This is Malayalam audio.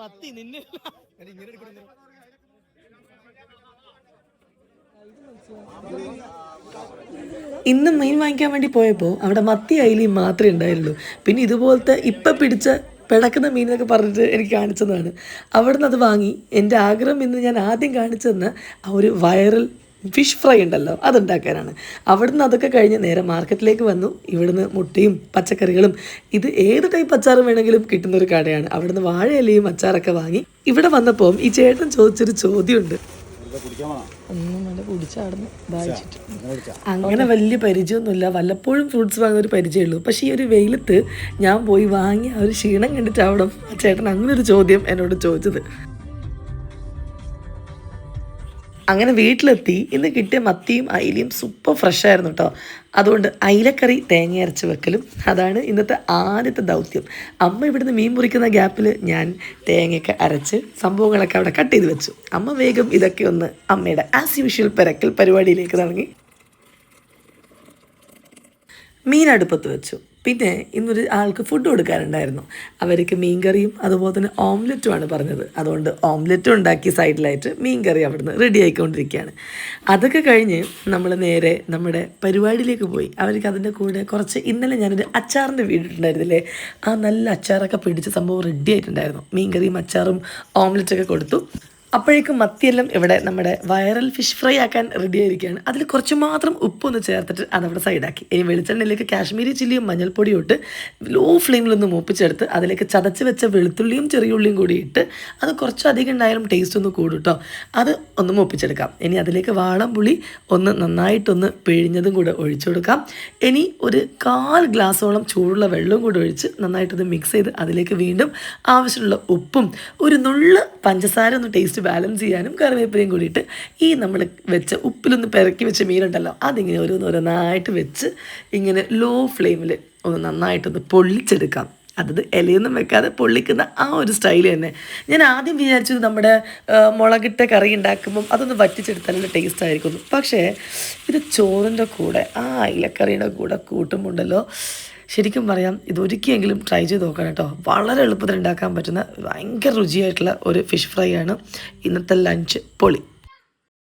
മത്തി നിന്നെ ഇന്ന് മീൻ വാങ്ങിക്കാൻ വേണ്ടി പോയപ്പോൾ അവിടെ മത്തി അയിലയും മാത്രമേ ഉണ്ടായിരുന്നുള്ളൂ. പിന്നെ ഇതുപോലത്തെ ഇപ്പം പിടിച്ച പിടക്കുന്ന മീൻ എന്നൊക്കെ പറഞ്ഞിട്ട് എനിക്ക് കാണിച്ചതാണ്. അവിടുന്ന് അത് വാങ്ങി. എന്റെ ആഗ്രഹം ഇന്ന് ഞാൻ ആദ്യം കാണിച്ചെന്ന ആ ഒരു വൈറൽ ഫിഷ് ഫ്രൈ ഉണ്ടല്ലോ അതുണ്ടാക്കാനാണ്. അവിടുന്ന് അതൊക്കെ കഴിഞ്ഞ് നേരെ മാർക്കറ്റിലേക്ക് വന്നു. ഇവിടുന്ന് മുട്ടയും പച്ചക്കറികളും ഇത് ഏത് ടൈപ്പ് അച്ചാറും വേണമെങ്കിലും കിട്ടുന്ന ഒരു കടയാണ്. അവിടുന്ന് വാഴയിലയും അച്ചാറൊക്കെ വാങ്ങി ഇവിടെ വന്നപ്പോൾ ഈ ചേട്ടൻ ചോദിച്ചൊരു ചോദ്യമുണ്ട്. അങ്ങനെ വലിയ പരിചയമൊന്നുമില്ല. വല്ലപ്പോഴും ഫ്രൂട്ട്സ് വാങ്ങുന്ന ഒരു പരിചയമുള്ളൂ. പക്ഷേ ഈ ഒരു വെയിലത്ത് ഞാൻ പോയി വാങ്ങി ആ ഒരു ക്ഷീണം കണ്ടിട്ട് അവിടെ ആ ചേട്ടൻ അങ്ങനെ ഒരു ചോദ്യം എന്നോട് ചോദിച്ചത്. അങ്ങനെ വീട്ടിലെത്തി. ഇന്ന് കിട്ടിയ മത്തിയും അയിലയും സൂപ്പർ ഫ്രഷ് ആയിരുന്നു കേട്ടോ അതുകൊണ്ട് അയിലക്കറി തേങ്ങ അരച്ച് വെക്കലും അതാണ് ഇന്നത്തെ ആദ്യത്തെ ദൗത്യം. അമ്മ ഇവിടുന്ന് മീൻ മുറിക്കുന്ന ഗ്യാപ്പിൽ ഞാൻ തേങ്ങയൊക്കെ അരച്ച് സംഭവങ്ങളൊക്കെ അവിടെ കട്ട് ചെയ്ത് വെച്ചു. അമ്മ വേഗം ഇതൊക്കെ ഒന്ന് അമ്മയുടെ ആസ് യൂഷ്വൽ പെരക്കൽ പരിപാടിയിലേക്ക് തുടങ്ങി മീൻ അടുപ്പത്ത് വെച്ചു. പിന്നെ ഇന്നൊരു ആൾക്ക് ഫുഡ് കൊടുക്കാനുണ്ടായിരുന്നു. അവർക്ക് മീൻകറിയും അതുപോലെ തന്നെ ഓംലെറ്റുമാണ് പറഞ്ഞത്. അതുകൊണ്ട് ഓംലെറ്റും ഉണ്ടാക്കി സൈഡിലായിട്ട് മീൻകറി അവിടുന്ന് റെഡി ആയിക്കൊണ്ടിരിക്കുകയാണ്. അതൊക്കെ കഴിഞ്ഞ് നമ്മൾ നേരെ നമ്മുടെ പരിപാടിയിലേക്ക് പോയി. അവർക്ക് അതിന്റെ കൂടെ കുറച്ച് ഇന്നലെ ഞാനൊരു അച്ചാറിന്റെ വീടിട്ടുണ്ടായിരുന്നില്ലേ ആ നല്ല അച്ചാറൊക്കെ പിടിച്ച സംഭവം റെഡി ആയിട്ടുണ്ടായിരുന്നു. മീൻകറിയും അച്ചാറും ഓംലെറ്റൊക്കെ കൊടുത്തു. അപ്പോഴേക്കും മത്തിയെല്ലാം ഇവിടെ നമ്മുടെ വൈറൽ ഫിഷ് ഫ്രൈ ആക്കാൻ റെഡി ആയിരിക്കുകയാണ്. അതിൽ കുറച്ച് മാത്രം ഉപ്പൊന്ന് ചേർത്തിട്ട് അതവിടെ സൈഡാക്കി ഇനി വെളിച്ചെണ്ണയിലേക്ക് കാശ്മീരി ചില്ലിയും മഞ്ഞൾപ്പൊടിയും ഇട്ട് ലോ ഫ്ലെയിമിലൊന്ന് മൂപ്പിച്ചെടുത്ത് അതിലേക്ക് ചതച്ച് വെച്ച വെളുത്തുള്ളിയും ചെറിയുള്ളിയും കൂടി ഇട്ട് അത് കുറച്ചധികം ഉണ്ടായാലും ടേസ്റ്റ് ഒന്ന് കൂടും കേട്ടോ അത് ഒന്ന് മൂപ്പിച്ചെടുക്കാം. ഇനി അതിലേക്ക് വാളംപുളി ഒന്ന് നന്നായിട്ടൊന്ന് പിഴിഞ്ഞതും കൂടെ ഒഴിച്ചു കൊടുക്കാം. ഇനി ഒരു കാൽ ഗ്ലാസോളം ചൂടുള്ള വെള്ളവും കൂടെ ഒഴിച്ച് നന്നായിട്ടൊന്ന് മിക്സ് ചെയ്ത് അതിലേക്ക് വീണ്ടും ആവശ്യമുള്ള ഉപ്പും ഒരു നുള്ള് പഞ്ചസാര ഒന്ന് ടേസ്റ്റ് ബാലൻസ് ചെയ്യാനും കറിവേപ്പിലയും കൂടിയിട്ട് ഈ നമ്മൾ വെച്ച ഉപ്പിലൊന്ന് പെരക്കി വെച്ച മീനുണ്ടല്ലോ അതിങ്ങനെ ഓരോന്നോരോന്നായിട്ട് വെച്ച് ഇങ്ങനെ ലോ ഫ്ലെയിമിൽ ഒന്ന് നന്നായിട്ടൊന്ന് പൊള്ളിച്ചെടുക്കാം. അതത് ഇലയൊന്നും വെക്കാതെ പൊള്ളിക്കുന്ന ആ ഒരു സ്റ്റൈൽ തന്നെ. ഞാൻ ആദ്യം വിചാരിച്ചത് നമ്മുടെ മുളകിട്ട കറി ഉണ്ടാക്കുമ്പം അതൊന്ന് വറ്റിച്ചെടുത്താൽ നല്ല ടേസ്റ്റ് ആയിരിക്കും പക്ഷേ ഇത് ചോറിന്റെ കൂടെ ആ ഇലക്കറിയുടെ കൂടെ കൂട്ടുമുണ്ടല്ലോ ശരിക്കും പറയാം ഇതൊരിക്കലെങ്കിലും ട്രൈ ചെയ്ത് നോക്കണം കേട്ടോ. വളരെ എളുപ്പത്തിൽ ഉണ്ടാക്കാൻ പറ്റുന്ന ഭയങ്കര രുചിയായിട്ടുള്ള ഒരു ഫിഷ് ഫ്രൈ ആണ്. ഇന്നത്തെ ലഞ്ച് പൊളി.